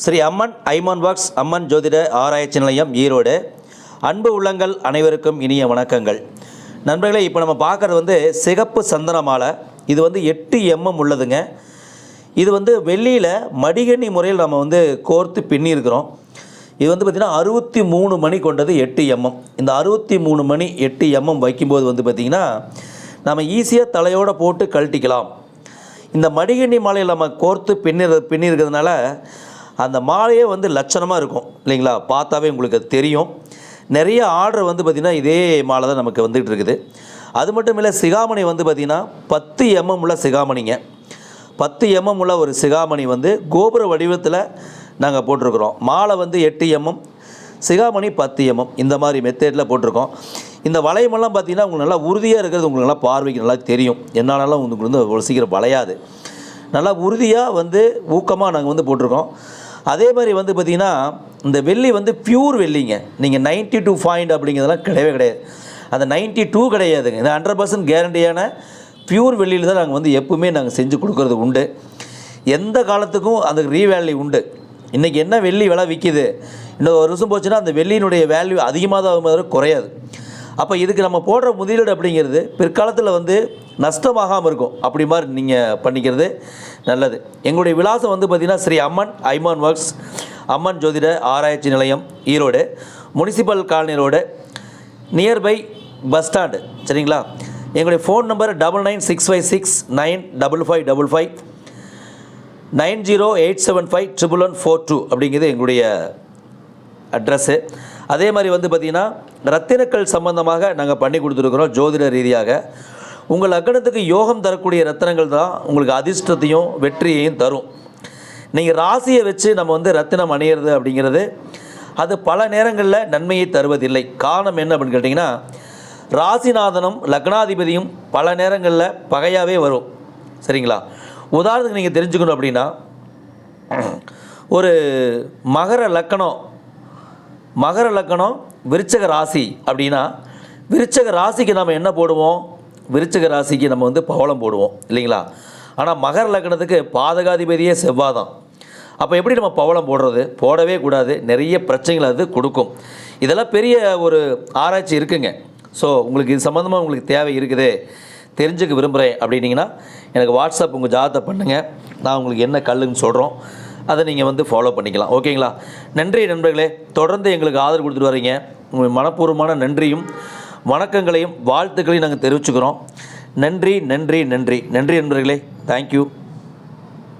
ஸ்ரீ அம்மன் ஐமான் box அம்மன் ஜோதிட ஆராய்ச்சி நிலையம் ஈரோடு. அன்பு உள்ளங்கள் அனைவருக்கும் இனிய வணக்கங்கள். நண்பர்களே இப்போ நம்ம பார்க்குறது வந்து சிகப்பு சந்தன மாலை. இது வந்து எட்டு எம்எம் உள்ளதுங்க. இது வந்து வெள்ளியில் மடிகண்ணி முறையில் நம்ம வந்து கோர்த்து பின்னியிருக்கிறோம். இது வந்து பார்த்திங்கன்னா அறுபத்தி மூணு மணி கொண்டது எட்டு எம்எம் இந்த அறுபத்தி மூணு மணி எட்டு எம்எம் வைக்கும்போது வந்து பார்த்திங்கன்னா நம்ம ஈஸியாக தலையோடு போட்டு கழட்டிக்கலாம். இந்த மடிகண்ணி மாலையில் நம்ம கோர்த்து பின்னிற பின்னிருக்கிறதுனால அந்த மாலையே வந்து லட்சணமாக இருக்கும். இல்லைங்களா? பார்த்தாவே உங்களுக்கு அது தெரியும். நிறைய ஆர்டர் வந்து பார்த்திங்கன்னா இதே மாலை தான் நமக்கு வந்துகிட்டு இருக்குது. அது மட்டும் இல்லை சிகாமணி வந்து பார்த்திங்கன்னா பத்து எம்எம் உள்ள சிகாமணிங்க. பத்து எம்எம் உள்ள ஒரு சிகாமணி வந்து கோபுர வடிவத்தில் நாங்கள் போட்டிருக்கிறோம். மாலை வந்து எட்டு எம்எம் சிகாமணி பத்து எம்எம் இந்த மாதிரி மெத்தேடில் போட்டிருக்கோம். இந்த வளையமெல்லாம் பார்த்தீங்கன்னா உங்களுக்கு நல்லா உறுதியாக இருக்கிறது உங்களுக்கு நல்லா பார்வைக்கு நல்லா தெரியும். என்னாலும் உங்களுக்கு வந்து அவ்வளோ சீக்கிரம் வளையாது. நல்லா உறுதியாக வந்து ஊக்கமாக நாங்கள் வந்து போட்டிருக்கோம். அதே மாதிரி வந்து பார்த்திங்கன்னா இந்த வெள்ளி வந்து பியூர் வெள்ளிங்க. நீங்கள் நைன்ட்டி டூ பாயிண்ட் அப்படிங்கிறதெல்லாம் கிடையவே கிடையாது. அந்த நைன்ட்டி டூ கிடையாதுங்க. இந்த ஹண்ட்ரட் பர்சன்ட் கேரண்டியான பியூர் வெள்ளியில் தான் நாங்கள் வந்து எப்பவுமே நாங்கள் செஞ்சு கொடுக்கறது உண்டு. எந்த காலத்துக்கும் அந்த ரீவேல்யூ உண்டு. இன்றைக்கி என்ன வெள்ளி விலை விற்கிது இன்னொரு ஒரு வருஷம் போச்சுன்னா அந்த வெள்ளியினுடைய வேல்யூ அதிகமாக தான் குறையாது. அப்போ இதுக்கு நம்ம போடுற முதலீடு அப்படிங்கிறது பிற்காலத்தில் வந்து நஷ்டமாகாமல் இருக்கும். அப்படி மாதிரி நீங்கள் பண்ணிக்கிறது நல்லது. எங்களுடைய விலாசம் வந்து பார்த்திங்கன்னா ஸ்ரீ அம்மன் ஐமான் ஒர்க்ஸ் அம்மன் ஜோதிட ஆராய்ச்சி நிலையம் Erode municipal colony road nearby bus stand. சரிங்களா? எங்களுடைய phone number double nine six five six nine double five double five nine zero eight seven five triple one four two அப்படிங்கிறது எங்களுடைய அட்ரஸ்ஸு. அதே மாதிரி வந்து பார்த்திங்கன்னா ரத்தினக்கல் சம்பந்தமாக நாங்கள் பண்ணி கொடுத்துருக்குறோம் ஜோதிட ரீதியாக. உங்கள் லக்னத்துக்கு யோகம் தரக்கூடிய ரத்தினங்கள் தான் உங்களுக்கு அதிர்ஷ்டத்தையும் வெற்றியையும் தரும். நீங்கள் ராசியை வச்சு நம்ம வந்து ரத்தினம் அணியிறது அப்படிங்கிறது அது பல நேரங்களில் நன்மையை தருவதில்லை. காரணம் என்ன அப்படின்னு கேட்டிங்கன்னா ராசிநாதனும் லக்னாதிபதியும் பல நேரங்களில் பகையாகவே வரும். சரிங்களா? உதாரணத்துக்கு நீங்கள் தெரிஞ்சுக்கணும் அப்படின்னா ஒரு மகர லக்கணம் மகர லக்கணம் விருச்சக ராசி அப்படின்னா விருச்சக ராசிக்கு நம்ம என்ன போடுவோம்? விருச்சக ராசிக்கு நம்ம வந்து பவளம் போடுவோம் இல்லைங்களா? ஆனால் மகர லக்கணத்துக்கு பாதகாதிபதியே செவ்வாதான் அப்போ எப்படி நம்ம பவளம் போடுறது? போடவே கூடாது. நிறைய பிரச்சனைகள் அது கொடுக்கும். இதெல்லாம் பெரிய ஒரு ஆராய்ச்சி இருக்குங்க. ஸோ உங்களுக்கு இது சம்மந்தமாக உங்களுக்கு தேவை இருக்குது தெரிஞ்சுக்க விரும்புகிறேன் அப்படின்னிங்கன்னா எனக்கு வாட்ஸ்அப் உங்கள் ஜாதத்தை பண்ணுங்கள் நான் உங்களுக்கு என்ன கல்லுன்னு சொல்கிறோம் அதை நீங்கள் வந்து ஃபாலோ பண்ணிக்கலாம். ஓகேங்களா? நன்றி நண்பர்களே. தொடர்ந்து எங்களுக்கு ஆதரவு கொடுத்துட்டு வரீங்க உங்கள் மனப்பூர்வமான நன்றியும் வணக்கங்களையும் வாழ்த்துக்களையும் நாங்கள் தெரிவிச்சுக்கிறோம். நன்றி நன்றி நன்றி. நன்றி நண்பர்களே. தேங்க்யூ